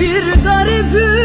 Bir garip